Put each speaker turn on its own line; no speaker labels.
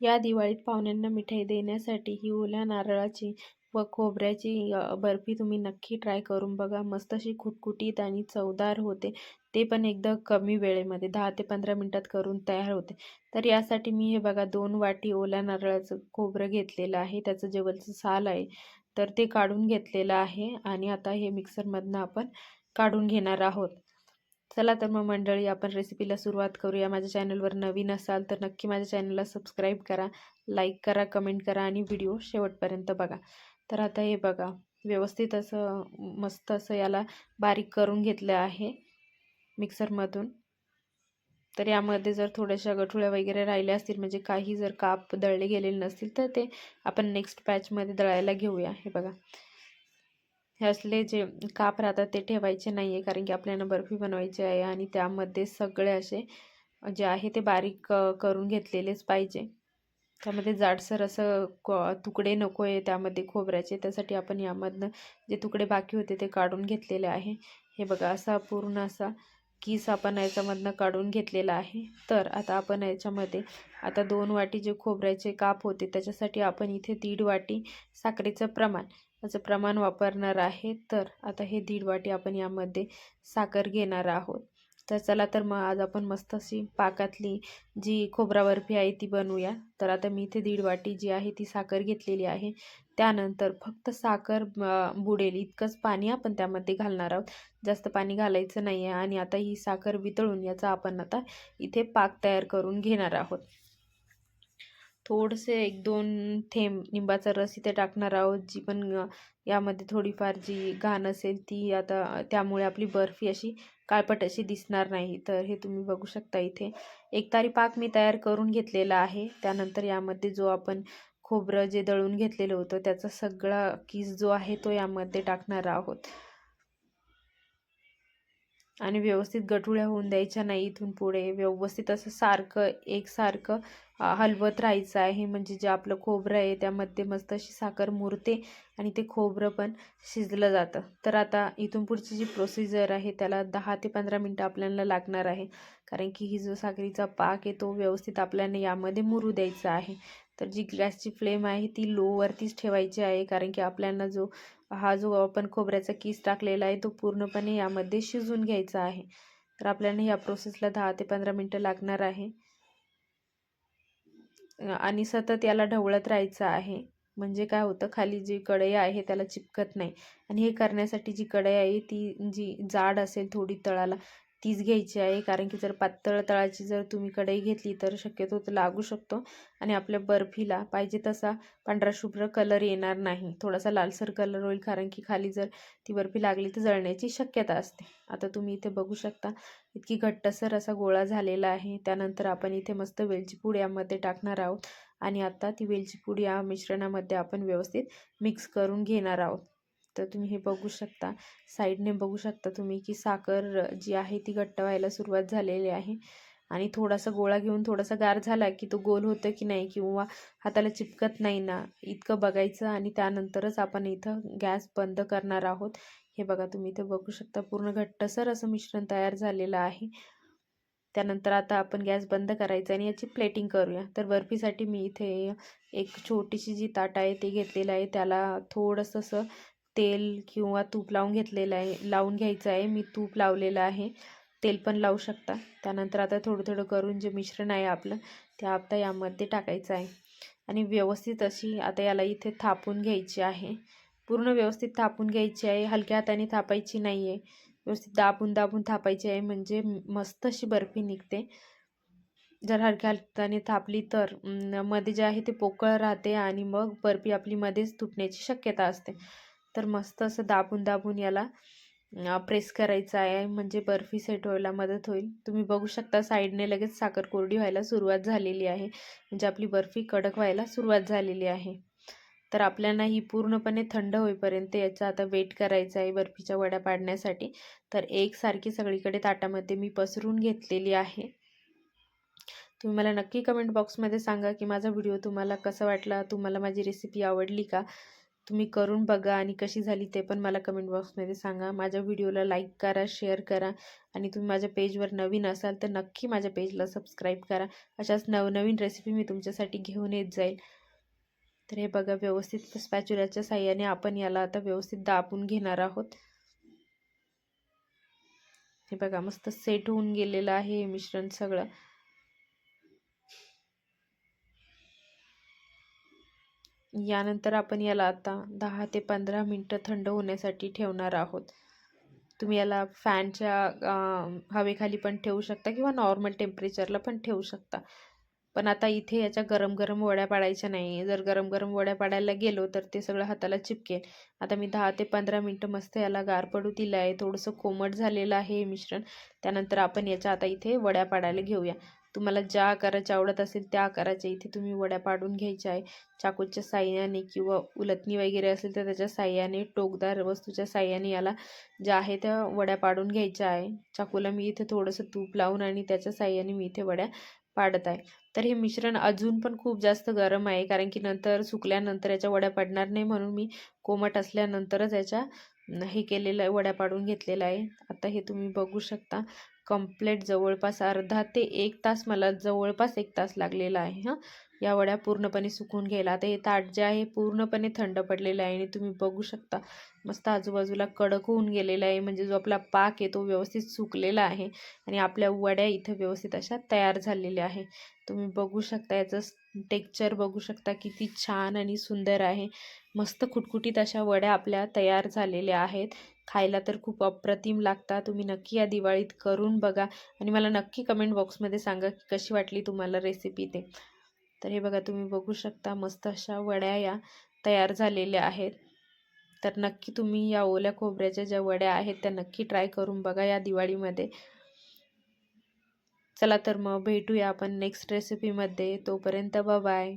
या दिवाळीत पाहुण्यांना मिठाई देण्यासाठी ही ओल्या नारळाची व खोबऱ्याची बर्फी तुम्ही नक्की ट्राय करून बघा. मस्त अशी खुटखुटीत आणि चवदार होते. ते पण एकदम कमी वेळेमध्ये दहा ते पंधरा मिनटात करून तयार होते. तर यासाठी मी हे बघा दोन वाटी ओल्या नारळाचं खोबरं घेतलेलं आहे. त्याचं जेवलचं साल आहे. तर ते काढून घेतलेलं आहे. आणि आता हे मिक्सरमधनं आपण काढून घेणार आहोत. चला तर मग मंडळी आपण रेसिपीला सुरुवात करूया. माझ्या चॅनलवर नवीन असाल तर नक्की माझ्या चॅनलला सबस्क्राईब करा लाईक करा कमेंट करा आणि व्हिडिओ शेवटपर्यंत बघा. तर आता हे बघा व्यवस्थित असं मस्त असं याला बारीक करून घेतलं आहे मिक्सरमधून तर यामध्ये जर थोड्याशा गठुळ्या वगैरे राहिल्या असतील म्हणजे काही जर काप दळले गेलेले नसतील तर ते आपण नेक्स्ट पॅचमध्ये दळायला घेऊया. हे बघा. हे असले जे काप राहतात ते ठेवायचे नाही आहे कारण की आपल्याला बर्फी बनवायची आहे आणि त्यामध्ये सगळे असे जे आहे ते बारीक करून घेतलेलेच पाहिजे. त्यामध्ये जाडसर असं तुकडे नको आहे त्यामध्ये खोबऱ्याचे. त्यासाठी आपण यामधनं जे तुकडे बाकी होते ते काढून घेतलेले आहे. हे बघा असा पूर्ण असा कीस आपण याच्यामधनं काढून घेतलेला आहे. तर आता आपण याच्यामध्ये आता दोन वाटी जे खोबऱ्याचे काप होते त्याच्यासाठी आपण इथे दीड वाटी साखरेचं प्रमाण याचं प्रमाण वापरणार आहे. तर आता हे दीड वाटी आपण यामध्ये साखर घेणार आहोत. तर चला तर मग आज आपण मस्त अशी पाकातली जी खोबरा बर्फी आहे ती बनवूया. तर आता मी इथे दीड वाटी जी आहे ती साखर घेतलेली आहे. त्यानंतर फक्त साखर बुडेल इतकंच पाणी आपण त्यामध्ये घालणार आहोत. जास्त पाणी घालायचं नाही आहे आणि आता ही साखर वितळून याचा आपण आता इथे पाक तयार करून घेणार आहोत. थोडंसे एक दोन थेंब लिंबाचा रस इथे टाकणार आहोत जी पण यामध्ये थोडीफार जी घाण असेल ती आता त्यामुळे आपली बर्फी अशी काळपट अशी दिसणार नाही. तर हे तुम्ही बघू शकता इथे. एक तारी पाक मी तयार करून घेतलेला आहे. त्यानंतर यामध्ये जो आपण खोबरं जे दळून घेतलेलं होतं त्याचा सगळा किस जो आहे तो यामध्ये टाकणार आहोत. आणि व्यवस्थित गठुळ्या होऊन द्यायच्या नाही इथून पुढे. व्यवस्थित असं सारखं एकसारखं हलवत राहायचं आहे. म्हणजे जे आपलं खोबरं आहे त्यामध्ये मस्त अशी साखर मुरते आणि ते खोबरं पण शिजलं जातं. तर आता इथून पुढची जी प्रोसिजर आहे त्याला दहा ते पंधरा मिनटं आपल्याला लागणार आहे. कारण की ही जो साखरीचा पाक आहे तो व्यवस्थित आपल्याला यामध्ये मुरू द्यायचा आहे. तर जी गॅसची फ्लेम आहे ती लोवरतीच ठेवायची आहे. कारण की आपल्याला जो हा जो आपण खोबऱ्याचा किस टाकलेला आहे तो पूर्णपणे यामध्ये शिजून घ्यायचा आहे. तर आपल्याला या प्रोसेसला दहा ते पंधरा मिनटं लागणार आहे. आणि सतत याला ढवळत राहायचं आहे. म्हणजे काय होतं खाली जी कढई आहे त्याला चिपकत नाही. आणि हे करण्यासाठी जी कढई आहे ती जी जाड असेल थोडी तळाला तीच घ्यायची आहे. कारण की जर पातळ तळाची जर तुम्ही कढई घेतली तर शक्यतो तो लागू शकतो आणि आपल्या बर्फीला पाहिजे तसा पांढरा शुभ्र कलर येणार नाही. थोडासा लालसर कलर होईल कारण की खाली जर ती बर्फी लागली तर जळण्याची शक्यता असते. आता तुम्ही इथे बघू शकता इतकी घट्टसर असा गोळा झालेला आहे. त्यानंतर आपण इथे मस्त वेलची पूड यामध्ये टाकणार आहोत आणि आता ती वेलची पूड या मिश्रणामध्ये आपण व्यवस्थित मिक्स करून घेणार आहोत. तर तुम्ही हे बघू शकता. साईडने बघू शकता तुम्ही की साखर जी आहे ती घट्ट व्हायला सुरुवात झालेली आहे. आणि थोडासा गोळा घेऊन थोडासा गार झाला की तो गोल होतं की नाही किंवा हाताला चिपकत नाही ना इतकं बघायचं आणि त्यानंतरच आपण इथं गॅस बंद करणार आहोत. हे बघा तुम्ही इथं बघू शकता पूर्ण घट्टसर असं मिश्रण तयार झालेलं आहे. त्यानंतर आता आपण गॅस बंद करायचा आणि याची प्लेटिंग करूया. तर बर्फीसाठी मी इथे एक छोटीशी जी ताट आहे ते घेतलेलं आहे. त्याला थोडंसं असं तेल किंवा तूप लावून घेतलेलं आहे लावून घ्यायचं आहे. मी तूप लावलेलं आहे. तेल पण लावू शकता. त्यानंतर आता थोडं थोडं करून जे मिश्रण आहे आपलं ते आता यामध्ये टाकायचं आहे. आणि व्यवस्थित अशी आता याला इथे थापून घ्यायची आहे. पूर्ण व्यवस्थित थापून घ्यायची आहे. हलक्या हाताने थापायची नाही आहे व्यवस्थित दाबून दाबून थापायची आहे. म्हणजे मस्त अशी बर्फी निघते. जर हलक्या हाताने थापली तर मध्ये जे आहे ते पोकळ राहते आणि मग बर्फी आपली मध्येच तुटण्याची शक्यता असते. तर मस्त असं दाबून दाबून याला प्रेस करायचं आहे. म्हणजे बर्फी सेट व्हायला मदत होईल. तुम्ही बघू शकता साईडने लगेच साखर कोरडी व्हायला सुरुवात झालेली आहे. म्हणजे आपली बर्फी कडक व्हायला सुरुवात झालेली आहे. तर आपल्याला ही पूर्णपणे थंड होईपर्यंत याचा आता वेट करायचा आहे बर्फीच्या वड्या पाडण्यासाठी. तर एकसारखी सगळीकडे ताटामध्ये मी पसरून घेतलेली आहे. तुम्ही मला नक्की कमेंट बॉक्समध्ये सांगा की माझा व्हिडिओ तुम्हाला कसा वाटला? तुम्हाला माझी रेसिपी आवडली का? तुम्ही करून बघा आणि कशी झाली ते पण मला कमेंट बॉक्समध्ये सांगा. माझ्या व्हिडिओला लाईक करा शेअर करा आणि तुम्ही माझ्या पेजवर नवीन असाल तर नक्की माझ्या पेजला सबस्क्राईब करा. अशाच नवनवीन रेसिपी मी तुमच्यासाठी घेऊन येत जाईल. तर हे बघा व्यवस्थित स्पॅच्युलाच्या साह्याने आपण याला आता व्यवस्थित दाबून घेणार आहोत. हे बघा मस्त सेट होऊन गेलेलं आहे हे मिश्रण सगळं. यानंतर आपण याला आता दहा ते पंधरा मिनटं थंड होण्यासाठी ठेवणार आहोत. तुम्ही याला फॅनच्या हवेखाली पण ठेवू शकता किंवा नॉर्मल टेम्परेचरला पण ठेवू शकता. पण आता इथे याच्या गरम गरम वड्या पाडायच्या नाही. जर गरम गरम वड्या पाडायला गेलो तर ते सगळं हाताला चिपकेल. आता मी दहा ते पंधरा मिनटं मस्त याला गार पडू दिलं आहे थोडंसं कोमट झालेलं आहे हे मिश्रण. त्यानंतर आपण याच्या आता इथे वड्या पाडायला घेऊया. तुम्हाला ज्या आकाराच्या आवडत असेल त्या आकाराच्या इथे तुम्ही वड्या पाडून घ्यायच्या आहे. चाकूच्या साह्याने किंवा उलटणी वगैरे असेल तर त्याच्या साह्याने टोकदार वस्तूच्या साह्याने याला ज्या आहे त्या वड्या पाडून घ्यायच्या आहे. चाकूला मी इथे थोडंसं तूप लावून आणि त्याच्या साह्याने मी इथे वड्या पाडत आहे. तर हे मिश्रण अजून पण खूप जास्त गरम आहे कारण की नंतर सुकल्यानंतर याच्या वड्या पडणार नाही म्हणून मी कोमट असल्यानंतरच याच्या हे केलेलं वड्या पाडून घेतलेलं आहे. आता हे तुम्ही बघू शकता. कंप्लेट जवळपास अर्धा ते एक तास मला जवळपास एक तास लागलेला आहे हां. या वड्या पूर्णपणे सुकून घ्यायला आता हे ताट जे आहे पूर्णपणे थंड पडलेलं आहे आणि तुम्ही बघू शकता मस्त आजूबाजूला कडक होऊन गेलेला आहे. म्हणजे जो आपला पाक आहे तो व्यवस्थित सुकलेला आहे आणि आपल्या वड्या इथं व्यवस्थित अशा तयार झालेल्या आहे. तुम्ही बघू शकता याचं टेक्चर बघू शकता किती छान आणि सुंदर आहे. मस्त खुटखुटीत अशा वड्या आपल्या तयार झालेल्या आहेत. खायला तर खूप अप्रतिम लागतात. तुम्ही नक्की या दिवाळीत करून बघा. आणि मला नक्की कमेंट बॉक्समध्ये सांगा की कशी वाटली तुम्हाला रेसिपी ते. तर हे बघा तुम्ही बघू शकता मस्त अशा वड्या या तयार झालेल्या आहेत. तर नक्की तुम्ही या ओल्या खोबऱ्याच्या ज्या वड्या आहेत त्या नक्की ट्राय करून बघा या दिवाळीमध्ये. चला तर मग भेटूया आपण नेक्स्ट रेसिपीमध्ये तोपर्यंत बाय